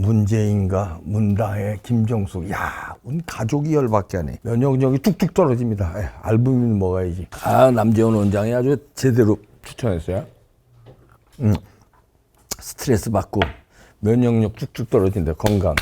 문재인과 문다혜, 김정숙. 야, 운 가족이 열받게 하네. 면역력이 뚝뚝 떨어집니다. 에, 알부민 먹어야지. 아, 남재원 원장이 아주 제대로 추천했어요. 음, 스트레스 받고 면역력 뚝뚝 떨어진다. 건강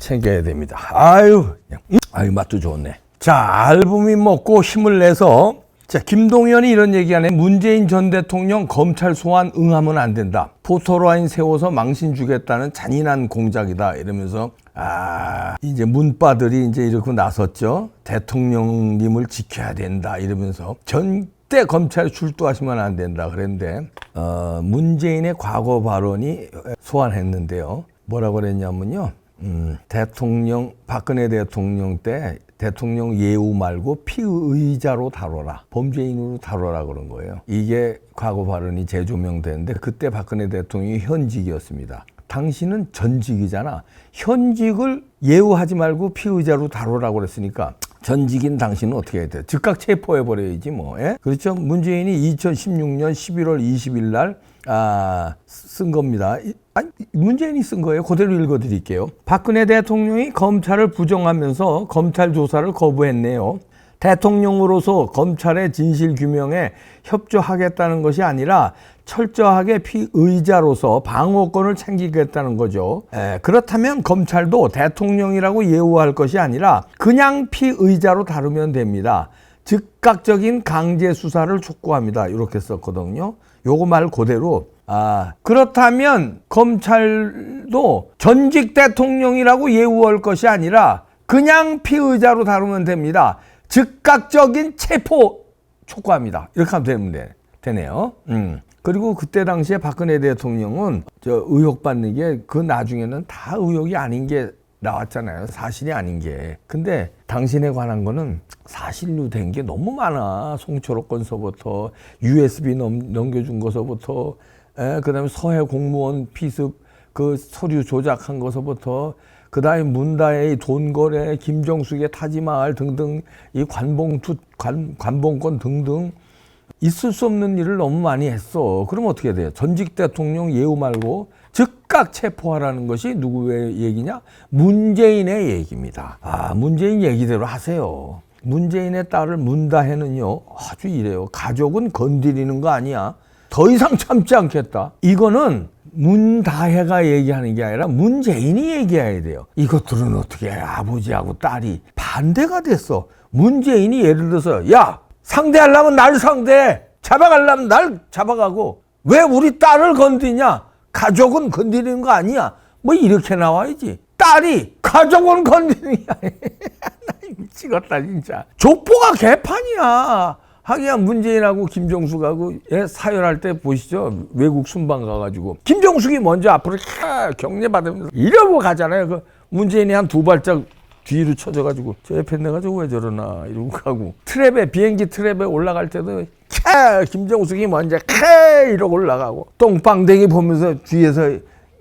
챙겨야 됩니다. 아유, 음, 아유 맛도 좋네. 자, 알부민 먹고 힘을 내서 자, 김동연이 이런 얘기하네. 문재인 전 대통령 검찰 소환 응하면 안 된다. 포토라인 세워서 망신 주겠다는 잔인한 공작이다. 이러면서 아, 이제 문바들이 이제 이렇게 나섰죠. 대통령님을 지켜야 된다. 이러면서 절대 검찰 출두하시면 안 된다. 그랬는데 어, 문재인의 과거 발언이 소환했는데요. 뭐라고 그랬냐면요. 음, 대통령 박근혜 대통령 때 대통령 예우 말고 피의자로 다뤄라 범죄인으로 다뤄라 그런 거예요. 이게 과거 발언이 재조명되는데 그때 박근혜 대통령이 현직이었습니다. 당신은 전직이잖아. 현직을 예우하지 말고 피의자로 다뤄라고 그랬으니까 전직인 당신은 어떻게 해야 돼? 즉각 체포해 버려야지 뭐. 예? 그렇죠? 문재인이 2016년 11월 20일 날 아, 쓴 겁니다. 이- 아니, 문재인이 쓴 거예요. 그대로 읽어 드릴게요. 박근혜 대통령이 검찰을 부정하면서 검찰 조사를 거부했네요. 대통령으로서 검찰의 진실 규명에 협조하겠다는 것이 아니라 철저하게 피의자로서 방어권을 챙기겠다는 거죠. 에, 그렇다면 검찰도 대통령이라고 예우할 것이 아니라 그냥 피의자로 다루면 됩니다. 즉각적인 강제 수사를 촉구합니다. 이렇게 썼거든요. 요거 말 그대로 아 그렇다면 검찰도 전직 대통령이라고 예우할 것이 아니라 그냥 피의자로 다루면 됩니다. 즉각적인 체포 촉구합니다. 이렇게 하면 돼, 되네요. 음. 그리고 그때 당시에 박근혜 대통령은 저 의혹 받는 게 그 나중에는 다 의혹이 아닌 게 나왔잖아요. 사실이 아닌 게. 근데 당신에 관한 거는 사실로 된 게 너무 많아. 송철호 건서부터 USB 넘, 넘겨준 거서부터 에, 그다음에 서해 공무원 피습 그 서류 조작한 거서부터 그다음에 문다의 돈 거래, 김정숙의 타지마을 등등 이 관봉 투 관 관봉권 등등 있을 수 없는 일을 너무 많이 했어. 그럼 어떻게 돼요? 전직 대통령 예우 말고 즉각 체포하라는 것이 누구의 얘기냐? 문재인의 얘기입니다. 아, 문재인 얘기대로 하세요. 문재인의 딸을 문다혜는요, 아주 이래요. 가족은 건드리는 거 아니야. 더 이상 참지 않겠다. 이거는 문다혜가 얘기하는 게 아니라 문재인이 얘기해야 돼요. 이것들은 어떻게 해? 아버지하고 딸이 반대가 됐어. 문재인이 예를 들어서 야 상대하려면 날 상대, 잡아가려면 날 잡아가고 왜 우리 딸을 건드냐? 가족은 건드리는 거 아니야. 뭐 이렇게 나와야지. 딸이 가족은 건드리냐? 나 미치겠다 진짜. 족보가 개판이야. 하기야 문재인하고 김정숙하고 예, 사연할 때 보시죠. 외국 순방 가가지고. 김정숙이 먼저 앞으로 캬 격려 받으면서 이러고 가잖아요. 그 문재인이 한 두 발짝 뒤로 쳐져가지고 저 옆에 내가 저거 왜 저러나 이러고 가고. 트랩에 비행기 트랩에 올라갈 때도 캬 김정숙이 먼저 캬 이러고 올라가고. 똥방댕이 보면서 뒤에서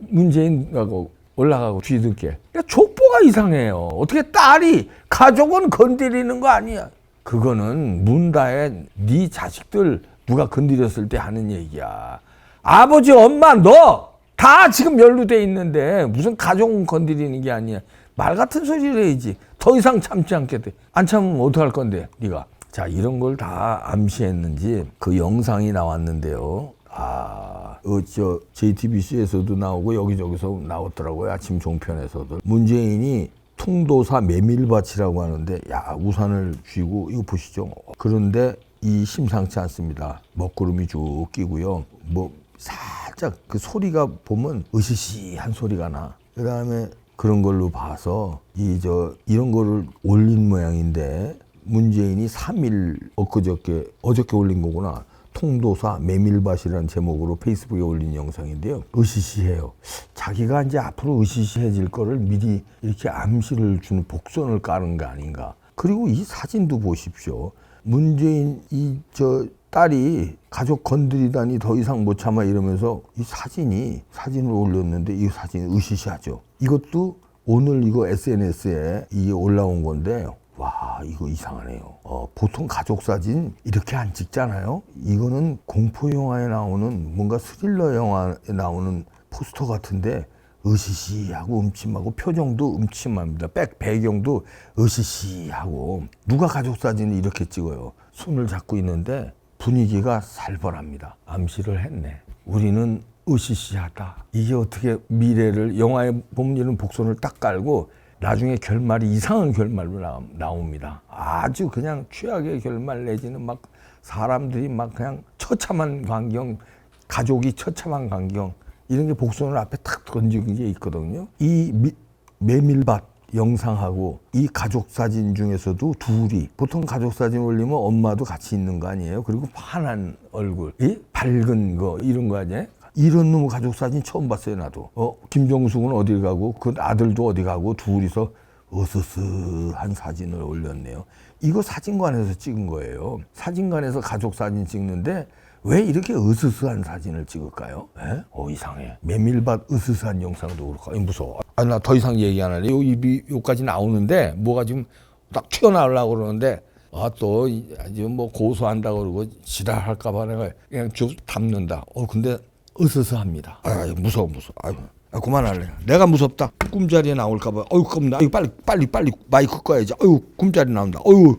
문재인하고 올라가고 뒤늦게. 그러니까 족보가 이상해요. 어떻게 딸이 가족은 건드리는 거 아니야 그거는 문다의 네 자식들 누가 건드렸을 때 하는 얘기야. 아버지 엄마 너 다 지금 연루돼 있는데 무슨 가족은 건드리는 게 아니야. 말 같은 소리를 해야지. 더 이상 참지 않겠대 안 참으면 어떡할 건데 네가. 자 이런 걸 다 암시했는지 그 영상이 나왔는데요. 아, 어, 저 JTBC에서도 나오고 여기저기서 나왔더라고요. 아침 종편에서도. 문재인이 통도사 메밀밭이라고 하는데 야 우산을 쥐고 이거 보시죠. 그런데 이 심상치 않습니다. 먹구름이 쭉 끼고요. 뭐 살짝 그 소리가 보면 으시시한 소리가 나. 그다음에 그런 걸로 봐서 이 저 이런 거를 올린 모양인데 문재인이 3일 엊그저께 어저께 올린 거구나. 통도사 메밀밭이라는 제목으로 페이스북에 올린 영상인데요. 으시시해요. 자기가 이제 앞으로 으시시해질 거를 미리 이렇게 암시를 주는 복선을 까는 거 아닌가. 그리고 이 사진도 보십시오. 문재인 이 저 딸이 가족 건드리다니 더 이상 못 참아 이러면서 이 사진이 사진을 올렸는데 이 사진이 으시시하죠. 이것도 오늘 이거 SNS에 이게 올라온 건데 와 이거 이상하네요. 어, 보통 가족 사진 이렇게 안 찍잖아요. 이거는 공포 영화에 나오는 뭔가 스릴러 영화에 나오는 포스터 같은데 으시시하고 음침하고 표정도 음침합니다. 백 배경도 으시시하고 누가 가족 사진을 이렇게 찍어요. 손을 잡고 있는데 분위기가 살벌합니다. 암시를 했네. 우리는 으시시하다. 이게 어떻게 미래를 영화에 이런 복선을 딱 깔고 나중에 결말이 이상한 결말로 나, 나옵니다. 아주 그냥 최악의 결말 내지는 막 사람들이 막 그냥 처참한 광경, 가족이 처참한 광경 이런 게 복선을 앞에 탁 던지는 게 있거든요. 이 미- 메밀밭 영상하고 이 가족 사진 중에서도 둘이 보통 가족 사진 올리면 엄마도 같이 있는 거 아니에요? 그리고 환한 얼굴, 이 밝은 거 이런 거 아니에요? 이런 놈 가족 사진 처음 봤어요 나도. 어 김정숙은 어디 가고 그 아들도 어디 가고 둘이서 으스스한 사진을 올렸네요. 이거 사진관에서 찍은 거예요. 사진관에서 가족 사진 찍는데 왜 이렇게 으스스한 사진을 찍을까요? 에? 어 이상해. 메밀밭 으스스한 영상도 그렇고 무서워. 아 나 더 이상 얘기 안 할래. 요 입이 요까지 나오는데 뭐가 지금 딱 튀어나오려고 그러는데 아또 아주 뭐 고소한다 그러고 지랄할까봐 내가 그냥 쭉 담는다. 어 근데 으스스합니다. 아 무서워 무서워. 아이고. 아, 그만할래. 내가 무섭다. 꿈자리에 나올까봐. 어유 겁나. 빨리, 빨리, 빨리 마이크 꺼야지. 어유, 꿈자리 나온다. 어유,